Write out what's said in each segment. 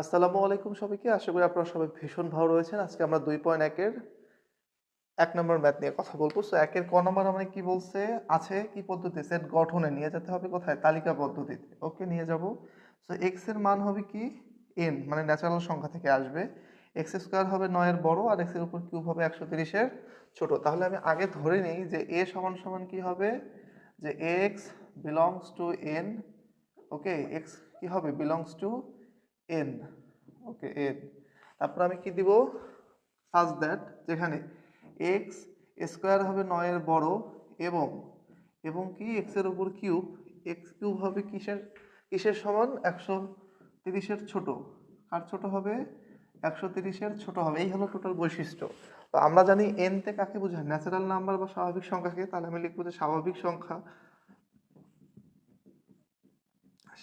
আসসালামু আলাইকুম সবাইকে। আশা করি আপনারা সবাই ভীষণ ভালো রয়েছেন। আজকে আমরা দুই পয়েন্ট একের এক নম্বর ম্যাথ নিয়ে কথা বলব। সো একের ক নম্বর আমরা কি বলছে? আছে কি পদ্ধতি? সেট গঠনে নিয়ে যেতে হবে কোথায়? তালিকা পদ্ধতিতে। ওকে নিয়ে যাব। সো এক্সের মান হবে কি? এন মানে ন্যাচারাল সংখ্যা থেকে আসবে। এক্স স্কোয়ার হবে নয়ের বড় আর এক্সের উপর কিউব হবে একশো তিরিশের ছোট। তাহলে আমি আগে ধরে নিই যে এ সমান সমান কি হবে? যে X belongs to N okay X কি হবে? Belongs to N okay N তারপর আমি কি দিব? সাজ দ্যাট যেখানে এক্স স্কোয়ার হবে নয়ের বড় এবং এবং কি এক্সের উপর কিউব এক্স কিউব হবে কিসের? কিসের সমান? একশো তিরিশের ছোট। আর ছোট হবে? একশো তিরিশের ছোট হবে। এই হলো টোটাল বৈশিষ্ট্য। তো আমরা জানি এনতে কাকে বোঝায়? ন্যাচারাল নাম্বার বা স্বাভাবিক সংখ্যাকে? তাহলে আমি লিখব যে স্বাভাবিক সংখ্যা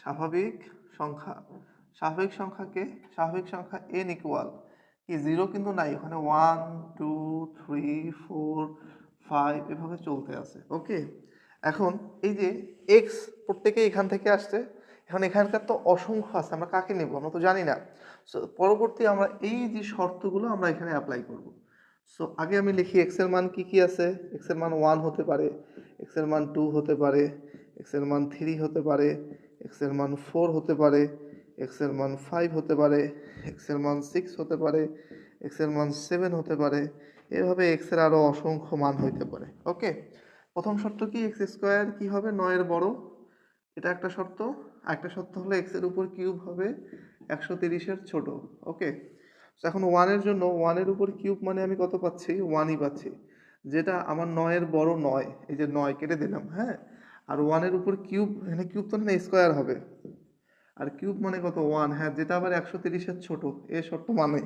স্বাভাবিক সংখ্যা। স্বাভাবিক সংখ্যাকে, স্বাভাবিক সংখ্যা এন ইকুয়াল কি জিরো কিন্তু নাই, ওখানে one two three four five এভাবে চলতে আছে ওকে এখন এই যে এক্স প্রত্যেকে এখান থেকে আসছে, এখন এখানকার তো অসংখ্য আছে, আমরা কাকে নেব আমরা তো জানি না। সো পরবর্তী আমরা এই যে শর্তগুলো আমরা এখানে অ্যাপ্লাই করব। সো আগে আমি লিখি এক্সের মান কি কি আছে এক্সের মান ওয়ান হতে পারে এক্সের মান টু হতে পারে এক্সের মান থ্রি হতে পারে এক্সের মান ফোর হতে পারে এক্সের মান ফাইভ হতে পারে এক্সের মান সিক্স হতে পারে এক্সের মান সেভেন হতে পারে, এভাবে এক্সের আরও অসংখ্য মান হইতে পারে। ওকে প্রথম শর্ত কি? এক্স স্কোয়ার কী হবে? নয়ের বড়। এটা একটা শর্ত। একটা শর্ত হলো এক্সের উপর কিউব হবে একশো তিরিশের ছোট। ওকে এখন ওয়ানের জন্য ওয়ানের উপর কিউব মানে আমি কত পাচ্ছি? ওয়ানই পাচ্ছি। যেটা আমার নয়ের বড় নয়, এই যে নয় কেটে দিলাম হ্যাঁ? আর ওয়ানের উপর কিউব, এখানে কিউব তো না, স্কোয়ার হবে। আর কিউব মানে কত? ওয়ান হ্যাঁ যেটা আবার একশো তিরিশের ছোটো, এ শর্ত মানে।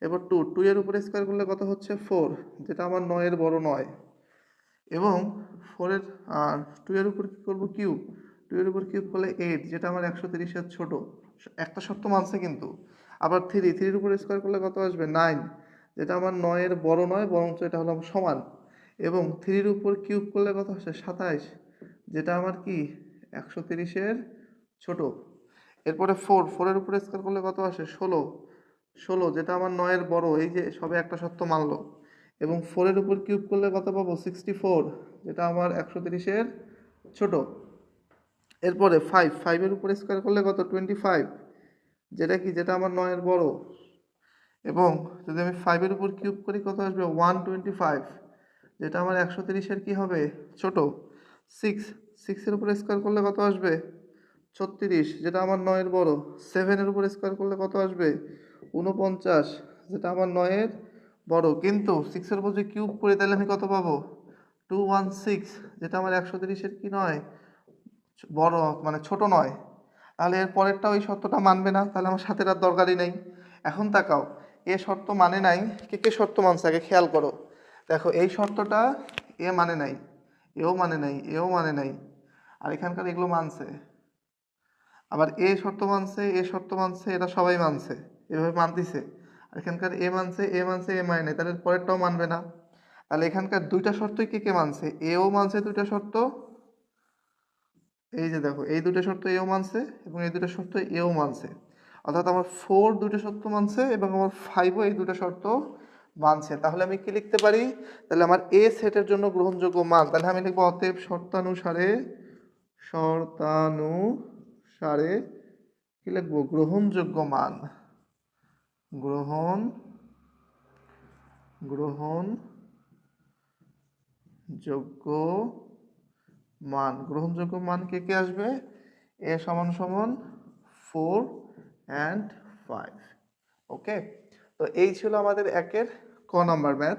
এবার টু টু এর উপরে স্কোয়ার করলে কত হচ্ছে? ফোর যেটা আমার নয়ের বড় নয়। এবং ফোরের টু এর উপর কী করব? কিউব। টু এর উপর কিউব করলে এইট যেটা আমার একশো তিরিশের ছোটো। একটা শর্ত মানছে কিন্তু। আবার থ্রি থ্রির উপর স্কোয়ার করলে কত আসবে? নাইন যেটা আমার নয়ের বড় নয়, বরঞ্চ এটা হলো সমান। এবং থ্রির উপর কিউব করলে কত আসে? সাতাইশ, যেটা আমার কি? একশো তিরিশের ছোটো। এরপরে ফোর ফোরের উপরে স্কোয়ার করলে কত আসে? ষোলো। ষোলো, যেটা আমার নয়ের বড়, এই যে সবে একটা সত্য মানলো। এবং ফোরের উপর কিউব করলে কত পাবো? সিক্সটি ফোর যেটা আমার একশো তিরিশের ছোটো। এরপরে ফাইভ ফাইভের উপরে স্কোয়ার করলে কত? টোয়েন্টি ফাইভ যেটা কি? যেটা আমার নয়ের বড়। এবং যদি আমি ফাইভের উপর কিউব করি, কত আসবে? ওয়ান টোয়েন্টি ফাইভ যেটা আমার একশো তিরিশের কী হবে? ছোট। সিক্স সিক্সের উপরে স্কোয়ার করলে কত আসবে? ছত্রিশ, যেটা আমার নয়ের বড়। সেভেনের উপর স্কোয়ার করলে কত আসবে? উনপঞ্চাশ যেটা আমার নয়ের বড়। কিন্তু সিক্সের উপর যদি কিউব করি, তাহলে আমি কত পাবো? টু ওয়ান সিক্স যেটা আমার একশো তিরিশের কি নয়? বড় মানে ছোট নয়। তাহলে এর পরেরটা ওই শর্তটা মানবে না, তাহলে আমার সাথে আর দরকারই নেই। এখন তাকাও, এ শর্ত মানে নাই, কে কে শর্ত মানছে আগে খেয়াল করো। দেখো, এই শর্তটা এ মানে নাই, এও মানে নাই, এও মানে নাই। আর এখানকার এগুলো মানছে। আবার এ শর্ত মানছে, এ শর্ত মানছে, এটা সবাই মানছে, এভাবে মানতিছে। আর এখানকার এ মানছে এ মানছে, এ মানে তাহলে পরেরটাও মানবে না। তাহলে এখানকার দুইটা শর্তই কে কে মানছে? এও মানছে দুইটা শর্ত। এই যে দেখো, এই দুটো শর্ত এও মানছে এবং এই দুটো শর্ত এও মানছে। অর্থাৎ আমার ফোর দুটো শর্ত মানছে এবং আমার ফাইভও এই দুটো শর্ত মানছে। তাহলে আমি কি লিখতে পারি? তাহলে আমার এ সেটের জন্য গ্রহণযোগ্য মান, তাহলে আমি লিখব অতএব শর্তানুসারে শর্তানুসারে কি লিখব? গ্রহণযোগ্য মান। গ্রহণ গ্রহণ যোগ্য মান। গ্রহণযোগ্য মান কে কে আসবে? এ সমান সমান ফোর অ্যান্ড ফাইভ। ওকে? তো এই ছিল আমাদের একের ক নাম্বার ম্যাথ।